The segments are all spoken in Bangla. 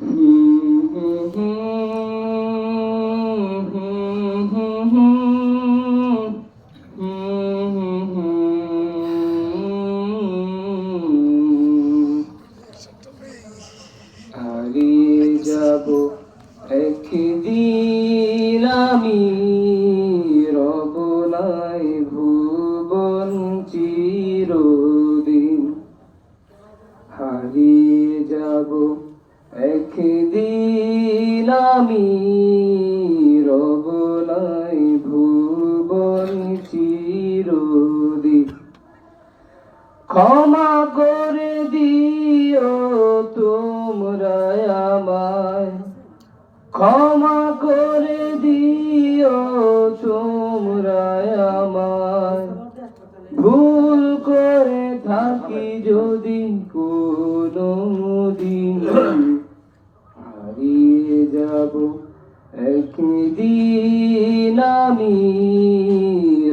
Mm-hmm. আমি রব নাই ভুবন চিরদিন। ক্ষমা করে দিও তোমরা আমায়। ক্ষমা করে দিও তোমরা আমায়। ভুল করে থাকি যদি যাব একদিন আমি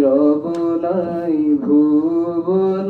রব নাই ভুবন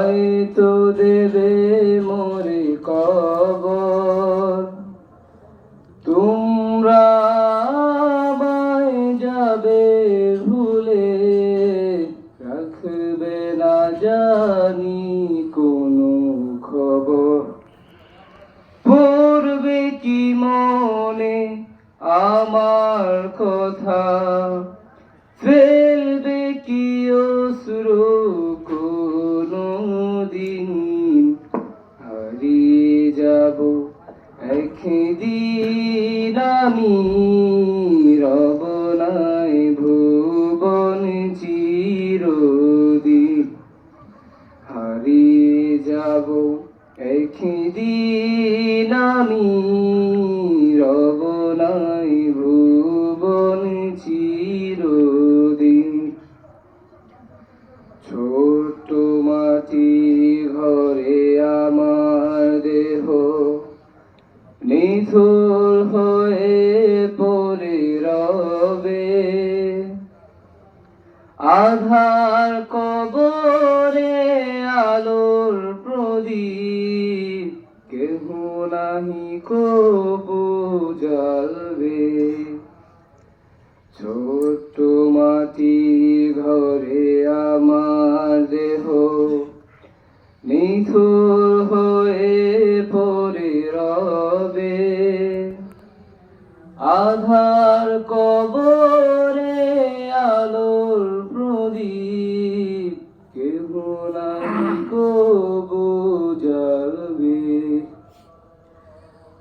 হয়তো দেবে মোরে কবর। তোমরা যাবে ভুলে, রাখবে না জানি কোনো খবর। পড়বে কি মনে আমার কথা? যাব একদিন আমি আধার কবরে আলোর প্রদীপ। কেহ নাহি কবু জ্বলবে। ছোট্ট মাটি ঘরে আমার দেহ নিথুর হয়ে পড়ে রবে। আধার কবরে